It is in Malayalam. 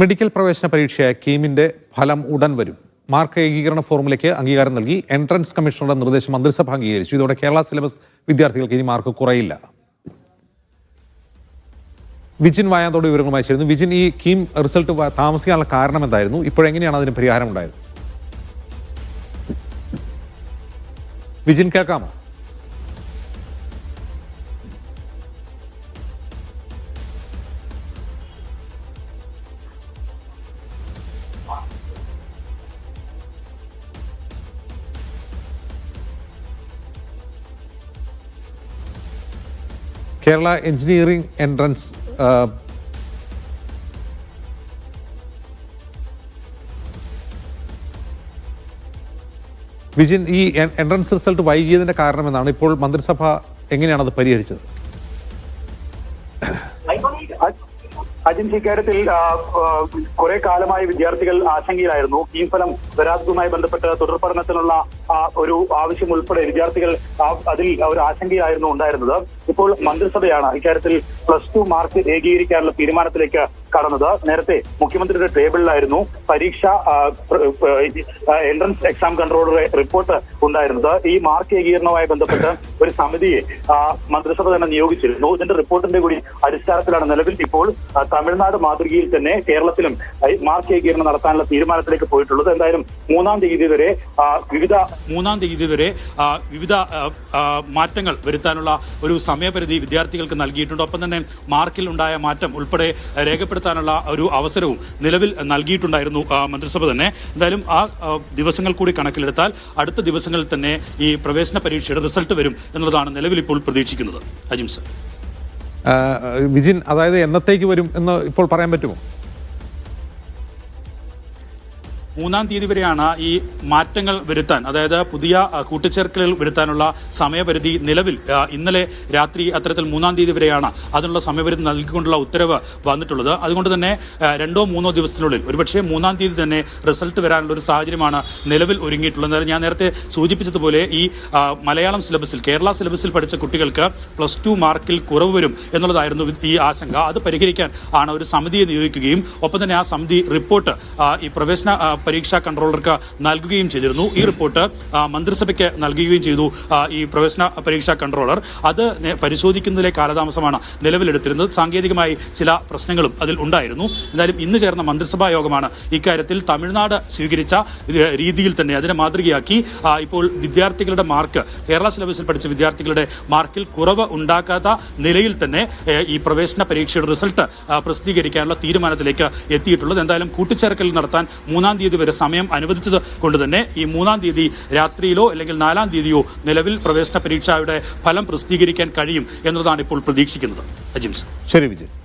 മെഡിക്കൽ പ്രവേശന പരീക്ഷയായ കീമിന്റെ ഫലം ഉടൻ വരും. മാർക്ക് ഏകീകരണ ഫോർമുലയ്ക്ക് അംഗീകാരം നൽകി എൻട്രൻസ് കമ്മീഷണറുടെ നിർദ്ദേശം മന്ത്രിസഭ അംഗീകരിച്ചു. ഇതോടെ കേരള സിലബസ് വിദ്യാർത്ഥികൾക്ക് ഇനി മാർക്ക് കുറയില്ല. വിജിൻ വായാന്തോട് വിവരങ്ങളുമായി ചേരുന്നു. വിജിൻ ഈ കീം റിസൾട്ട് താമസിക്കാനുള്ള കാരണം എന്തായിരുന്നു? ഇപ്പോഴെങ്ങനെയാണ് അതിന് പരിഹാരം ഉണ്ടായത് വിജിൻ കേൾക്കാമോ? കേരള എഞ്ചിനീയറിംഗ് എൻട്രൻസ് വിജിൻ ഈ എൻട്രൻസ് റിസൾട്ട് വൈകിയതിന്റെ കാരണം എന്നാണ് ഇപ്പോൾ മന്ത്രിസഭ എങ്ങനെയാണ് അത് പരിഹരിച്ചത് അജിൻസ് ഇക്കാര്യത്തിൽ കുറെ കാലമായി വിദ്യാർത്ഥികൾ ആശങ്കയിലായിരുന്നു. ഈ ഫലം വരാത്തതുമായി ബന്ധപ്പെട്ട് തുടർ പഠനത്തിനുള്ള ഒരു ആവശ്യം ഉൾപ്പെടെ വിദ്യാർത്ഥികൾ അതിൽ ഒരു ആശങ്കയായിരുന്നു ഉണ്ടായിരുന്നത്. ഇപ്പോൾ മന്ത്രിസഭയാണ് ഇക്കാര്യത്തിൽ പ്ലസ് ടു മാർക്ക് ഏകീകരിക്കാനുള്ള തീരുമാനത്തിലേക്ക് കടന്നത്. നേരത്തെ മുഖ്യമന്ത്രിയുടെ ടേബിളിലായിരുന്നു പരീക്ഷ എൻട്രൻസ് എക്സാം കൺട്രോളറുടെ റിപ്പോർട്ട് ഉണ്ടായിരുന്നത്. ഈ മാർക്ക് ഏകീകരണവുമായി ബന്ധപ്പെട്ട് ഒരു സമിതിയെ മന്ത്രിസഭ തന്നെ നിയോഗിച്ചിരുന്നു. ഇതിന്റെ റിപ്പോർട്ടിന്റെ കൂടി അടിസ്ഥാനത്തിലാണ് നിലവിൽ ഇപ്പോൾ തമിഴ്നാട് മാതൃകയിൽ തന്നെ കേരളത്തിലും മാർക്ക് ഏകീകരണം നടത്താനുള്ള തീരുമാനത്തിലേക്ക് പോയിട്ടുള്ളത്. എന്തായാലും മൂന്നാം തീയതി വരെ വിവിധ മൂന്നാം തീയതി വരെ വിവിധ മാറ്റങ്ങൾ വരുത്താനുള്ള ഒരു സമയപരിധി വിദ്യാർത്ഥികൾക്ക് നൽകിയിട്ടുണ്ട്. ഒപ്പം തന്നെ മാർക്കിൽ ഉണ്ടായ മാറ്റം ഉൾപ്പെടെ രേഖപ്പെടുത്താനുള്ള ഒരു അവസരവും നിലവിൽ നൽകിയിട്ടുണ്ടായിരുന്നു മന്ത്രിസഭ തന്നെ. എന്തായാലും ആ, ദിവസങ്ങൾ കൂടി കണക്കിലെടുത്താൽ അടുത്ത ദിവസങ്ങളിൽ തന്നെ ഈ പ്രവേശന പരീക്ഷയുടെ റിസൾട്ട് വരും എന്നുള്ളതാണ് നിലവിൽ ഇപ്പോൾ പ്രതീക്ഷിക്കുന്നത്. അജിം സർ. വിജിൻ അതായത് എന്നത്തേക്ക് വരും എന്ന് ഇപ്പോൾ പറയാൻ പറ്റുമോ? മൂന്നാം തീയതി വരെയാണ് ഈ മാറ്റങ്ങൾ വരുത്താൻ അതായത് പുതിയ കൂട്ടിച്ചേർക്കലുകൾ വരുത്താനുള്ള സമയപരിധി നിലവിൽ ഇന്നലെ രാത്രി അത്തരത്തിൽ മൂന്നാം തീയതി വരെയാണ് അതിനുള്ള സമയപരിധി നൽകിക്കൊണ്ടുള്ള ഉത്തരവ് വന്നിട്ടുള്ളത്. അതുകൊണ്ട് തന്നെ രണ്ടോ മൂന്നോ ദിവസത്തിനുള്ളിൽ ഒരുപക്ഷെ മൂന്നാം തീയതി തന്നെ റിസൾട്ട് വരാനുള്ള ഒരു സാഹചര്യമാണ് നിലവിൽ ഒരുങ്ങിയിട്ടുള്ളത്. ഞാൻ നേരത്തെ സൂചിപ്പിച്ചതുപോലെ ഈ മലയാളം സിലബസിൽ കേരള സിലബസിൽ പഠിച്ച കുട്ടികൾക്ക് പ്ലസ് ടു മാർക്കിൽ കുറവ് വരും എന്നുള്ളതായിരുന്നു ഈ ആശങ്ക. അത് പരിഹരിക്കാൻ ആണ് ഒരു സമിതിയെ നിയോഗിക്കുകയും ഒപ്പം തന്നെ ആ സമിതി റിപ്പോർട്ട് ഈ പ്രവേശന പരീക്ഷാ കൺട്രോളർക്ക് നൽകുകയും ചെയ്തിരുന്നു. ഈ റിപ്പോർട്ട് മന്ത്രിസഭയ്ക്ക് നൽകുകയും ചെയ്തു ഈ പ്രവേശന പരീക്ഷാ കൺട്രോളർ. അത് പരിശോധിക്കുന്നതിലെ കാലതാമസമാണ് നിലവിലെടുത്തിരുന്നത്. സാങ്കേതികമായി ചില പ്രശ്നങ്ങളും അതിൽ ഉണ്ടായിരുന്നു. എന്തായാലും ഇന്ന് ചേർന്ന മന്ത്രിസഭാ യോഗമാണ് ഇക്കാര്യത്തിൽ തമിഴ്നാട് സ്വീകരിച്ച രീതിയിൽ തന്നെ അതിനെ മാതൃകയാക്കി. ഇപ്പോൾ വിദ്യാർത്ഥികളുടെ മാർക്ക് കേരള സിലബസിൽ പഠിച്ച വിദ്യാർത്ഥികളുടെ മാർക്കിൽ കുറവ് ഉണ്ടാക്കാത്ത നിലയിൽ തന്നെ ഈ പ്രവേശന പരീക്ഷയുടെ റിസൾട്ട് പ്രസിദ്ധീകരിക്കാനുള്ള തീരുമാനത്തിലേക്ക് എത്തിയിട്ടുള്ളത്. എന്തായാലും കൂട്ടിച്ചേർക്കൽ നടത്താൻ മൂന്നാം തീയതി വരെ സമയം അനുവദിച്ചത് കൊണ്ട് തന്നെ ഈ മൂന്നാം തീയതി രാത്രിയിലോ അല്ലെങ്കിൽ നാലാം തീയതിയോ നിലവിൽ പ്രവേശന പരീക്ഷയുടെ ഫലം പ്രസിദ്ധീകരിക്കാൻ കഴിയും എന്നതാണ് ഇപ്പോൾ പ്രതീക്ഷിക്കുന്നത്. അജിംസ് ശരി വിജിൻ